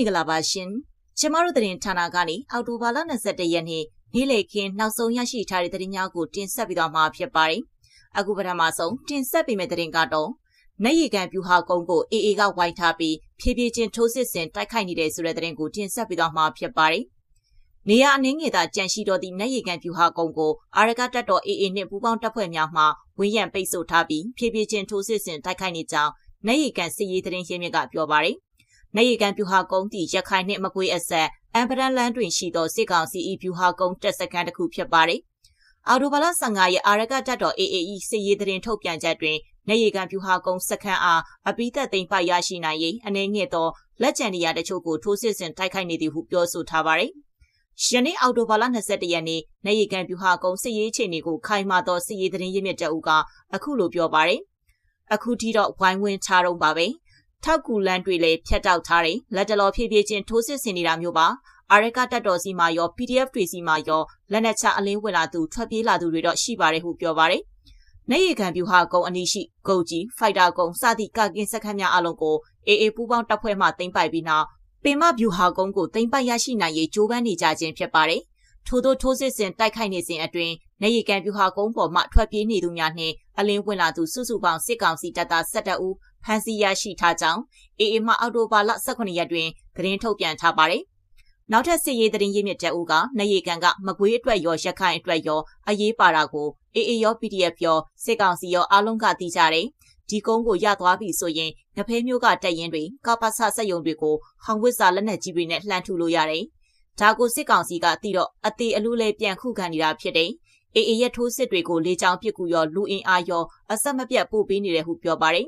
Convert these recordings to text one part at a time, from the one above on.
င်္ဂလာပါရှင်ကျမတို့သတင်းဌာနကနေအောက်တိုဘာလ22ရက်နေ့နေ့လည်ခင်းနောက်ဆုံးရရှိထားတဲ့သတင်းများကိုတင်ဆက်ပြီးတော့မှာဖြစ်ပါတယ်အခုပထမဆုံးတင်ဆက်ပေးမယ့်သတင်းကတော့နေရီကန်ပြူဟာကုန်းကိုအေအေကဝိုင်းထားပြီးဖြည်းဖြည်းချင်းထိုးစစ်ဆင်တိုက်ခိုက်နေတဲ့ဆိုတဲ့သတင်းကိုတင်ဆက်ပြီးတော့မှာဖြစ်ပါတယ်နေရအနှင်းငယ်သာကြန့်ရှိတော်သည့်နေရီကန်ပြူဟာကုန်းကိုအာရကတပ်တော်အေအေနှင့်ပူးပေါင်းတပ်ဖွဲ့များမှဝင်းရံပိတ်ဆို့ထားပြီးဖြည်းဖြည်းချင်းထိုးစစ်ဆင်တိုက်ခိုက်နေကြောင်းနေရီကန်စစ်ရေးသတင်းရင်းမြစ်ကပြောပါတယ် နေရီကန်ပြူဟာကုန်းတီရခိုင်နှင့်မကွေးအဆက်အမ်ပရန်လန်တွင်ရှိသောစစ်ကောင်စီ၏ပြူဟာကုန်းတပ်စခန်းတစ်ခုဖြစ်ပါတယ်။အော်တိုဘာလ15ရက်အာရကတပ်တော် AAE စစ်ရေးသတင်းထုတ်ပြန်ချက်တွင်နေရီကန်ပြူဟာကုန်းစခန်းအားအပိသက်သိမ်းပိုက်ရရှိနိုင်ရေးအနေငယ်သောလက်ကျန်နေရာတချို့ကိုထိုးစစ်ဆင်တိုက်ခိုက်နေသည်ဟုပြောဆိုထားပါတယ်။ယနေ့အောက်တိုဘာလ22ရက်နေ့နေရီကန်ပြူဟာကုန်းစစ်ရေးအခြေအနေကိုခိုင်မာသောစစ်ရေးသတင်းရင်းမြစ်တအုပ်ကအခုလိုပြောပါတယ်။အခုထိတော့ဝိုင်းဝန်းချတော့ပါပဲ။ ထောက်ကူလန်းတွေလည်းဖြတ်တောက်ထားတယ်လက်တလောဖြည်းဖြည်းချင်းထိုးစစ်ဆင်နေတာမျိုးပါအာရကတက်တော်စီမှာရော PDF တွေစီမှာရောလက်နက်ချအလင်းဝင်လာသူထွက်ပြေးလာသူတွေတော့ရှိပါတယ်ဟုပြောပါတယ်နေရီခံပြူဟာကုံအနီးရှိဂုတ်ကြီးဖိုက်တာကုံစသည့်ကကင်းစခန်းများအလုံးကိုအေအေပူးပေါင်းတပ်ဖွဲ့မှတင်ပိုက်ပြီးနောက်ပင်မပြူဟာကုန်းကိုတင်ပိုက်ရရှိနိုင်ရေးကြိုးပမ်းနေကြခြင်းဖြစ်ပါတယ်ထို့သောထိုးစစ်ဆင်တိုက်ခိုက်နေစဉ်အတွင်းနေရီကန်ပြူဟာကုန်းပေါ်မှထွက်ပြေးနေသူများနှင့်အလင်းဝင်လာသူစုစုပေါင်းစစ်ကောင်စီတပ်သား12ဦး ဖမ်းဆီးရရှိထားကြောင်းအေအေမှအော်တိုဘာလ18ရက်တွင်သတင်းထုတ်ပြန်ထားပါတယ်။နောက်ထပ်စစ်ရေးသတင်းရင်းမြစ်တအုပ်ကနေရီကန်ကမကွေးအတွက်ရောရခိုင်အတွက်ရောအရေးပါတာကိုအေအေရော PDF ရောစစ်ကောင်စီရောအားလုံးကသိကြတယ်။ဒီကုန်းကိုရသွားပြီဆိုရင်ငဖဲမျိုးကတက်ရင်တွေကပ္ပဆစက်ယုံတွေကိုဟောင်ဝစ်စာလက်နက်ကြီးတွေနဲ့လှမ်းထူလို့ရတယ်။ဒါကိုစစ်ကောင်စီကတီတော့အသေးအလူးလေးပြန်ခုခံနေတာဖြစ်တယ်။အေအေရဲ့ထိုးစစ်တွေကိုလေကြောင်းပစ်ကူရောလူအင်အားရောအဆက်မပြတ်ပို့ပေးနေတယ်ဟုပြောပါတယ်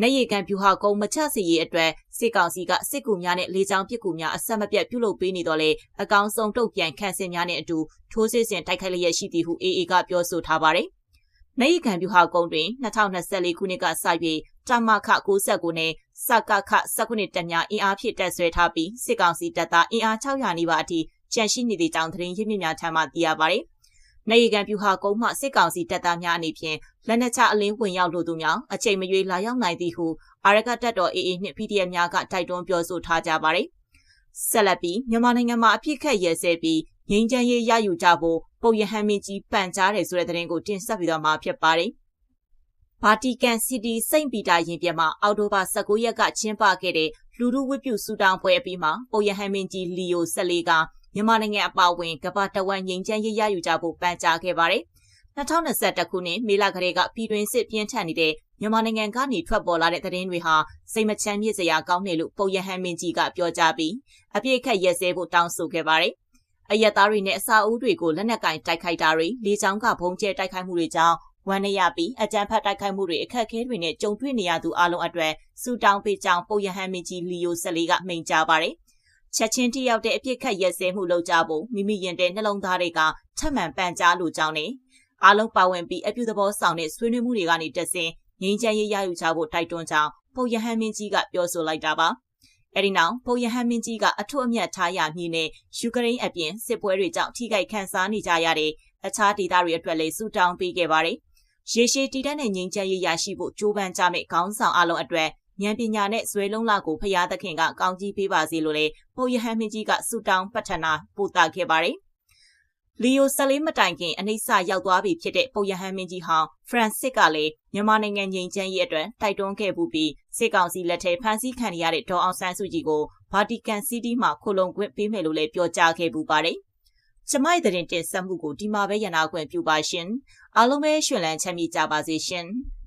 နေရီကန်ပြူဟာကုန်းမချစီရေးအတွက်စစ်ကောင်စီကစစ်ကူများနဲ့လေကြောင်းပစ်ကူများအဆက်မပြတ်ပြုလုပ်ပေးနေတော့လေအကောင်ဆုံးတုတ်ပြန်ခန့်စင်များနဲ့အတူထိုးစစ်ဆင်တိုက်ခိုက်လျက်ရှိသည်ဟု AA ကပြောဆိုထားပါတယ်။နေရီကန်ပြူဟာကုန်းတွင်2024ခုနှစ်ကစ၍တမခ69နဲ့စကခ19တက်များအင်အားဖြည့်တက်ဆွဲထားပြီးစစ်ကောင်စီတပ်သားအင်အား600နီးပါးအထိကျန်ရှိနေသည့်ကြောင်းသတင်းရင်းမြစ်များထံမှသိရပါတယ်။ နေရီကန်ပြူဟာကုန်းမှစစ်ကောင်စီတပ်သားများအနေဖြင့်လက်နက်ချအလင်းဝင်ရောက်လိုသူများအချိန်မရွေးလာရောက်နိုင်သည်ဟုအာရကတပ်တော် AA နှင့် PDF များကတိုက်တွန်းပြောဆိုထားကြပါတယ်။ဆက်လက်ပြီးမြန်မာနိုင်ငံမှာအပြစ်ခတ်ရဲစဲပြီးငြိမ်းချမ်းရေးရယူကြဖို့ပုံရဟန်းမင်းကြီးပန်ကြားတယ်ဆိုတဲ့သတင်းကိုတင်ဆက်ပြီးတော့မှာဖြစ်ပါတယ်။ဗာတီကန်စီးတီးစိန့်ပီတာရင်ပြမှာအော်တိုဘာ19ရက်ကကျင်းပခဲ့တဲ့လူလူဝိပုစုတောင်းပွဲအပြီးမှာပုံရဟန်းမင်းကြီးလီယို14က မြန်မာနိုင်ငံအပါအဝင်ကမ္ဘာတဝန်းငြိမ်းချမ်းရေးရယူကြဖို့ပန်ကြားခဲ့ပါတယ်။2021ခုနှစ်မေလကလေးကပြည်တွင်းစစ်ပြင်းထန်နေတဲ့မြန်မာနိုင်ငံကနေထွက်ပေါ်လာတဲ့သတင်းတွေဟာစိတ်မချမ်းမြေ့စရာကောင်းတယ်လို့ပုံရဟန်းမင်းကြီးကပြောကြားပြီးအပြည့်အခက်ရက်စဲဖို့တောင်းဆိုခဲ့ပါတယ်။အရက်သားတွေနဲ့အစာအုပ်တွေကိုလက်နက်ကင်တိုက်ခိုက်တာတွေလေကြောင်းကဘုံကျဲတိုက်ခိုက်မှုတွေကြောင့်ဝမ်းနည်းရပြီးအကြမ်းဖက်တိုက်ခိုက်မှုတွေအခက်အခဲတွေနဲ့ကြုံတွေ့နေရသူအလုံးအတွက်စူတောင်းပေးကြောင်းပုံရဟန်းမင်းကြီးလီယိုဆက်လေးကမိန့်ကြားပါတယ်။ ချက်ချင်းထိရောက်တဲ့အပြစ်ခတ်ရက်စဲမှုလုပ်ကြဖို့မိမိရင်တဲ့နှလုံးသားတွေကထပ်မံပန်ကြားလိုကြောင်းနဲ့အားလုံးပါဝင်ပြီးအပြုသဘောဆောင်တဲ့ဆွေးနွေးမှုတွေကနေတဆင်ငြိမ်းချမ်းရေးရယူကြဖို့တိုက်တွန်းကြောင်းပုံရဟန်းမင်းကြီးကပြောဆိုလိုက်တာပါအဲဒီနောက်ပုံရဟန်းမင်းကြီးကအထွတ်အမြတ်ထားရမည်နဲ့ယူကရိန်းအပြင်စစ်ပွဲတွေကြောင့်ထိခိုက်ခံစားနေကြရတဲ့အခြားဒေသတွေအတွက်လည်းစုတောင်းပေးခဲ့ပါတယ်ရေရှည်တည်တံ့တဲ့ငြိမ်းချမ်းရေးရရှိဖို့ကြိုးပမ်းကြမယ့်ခေါင်းဆောင်အလုံးအတွက် ဉာဏ်ပညာနဲ့ဇွဲလုံးလာကိုဖရာသခင်ကကောင်းကြီးပေးပါစေလို့လည်းပုပ်ယဟန်မင်းကြီးကဆုတောင်းပတ္ထနာပို့သခဲ့ပါတယ်။လီယိုဆလေးမတိုင်ခင်အနိစ္စရောက်သွားပြီဖြစ်တဲ့ပုပ်ယဟန်မင်းကြီးဟောင်းဖရန်စစ်ကလည်းမြန်မာနိုင်ငံငြိမ်းချမ်းရေးအတွက်တိုက်တွန်းခဲ့ပူပြီးစစ်ကောင်စီလက်ထက်ဖမ်းဆီးခံရတဲ့ဒေါ်အောင်ဆန်းစုကြည်ကိုဗာတီကန်စီးတီးမှာခိုလုံခွင့်ပေးမယ်လို့လည်းပြောကြားခဲ့ပူပါတယ်။ကျမရဲ့တဲ့တင်ဆက်မှုကိုဒီမှာပဲရနာခွင့်ပြုပါရှင်။အားလုံးပဲရှင်လန်းချမ်းမြေ့ကြပါစေရှင်။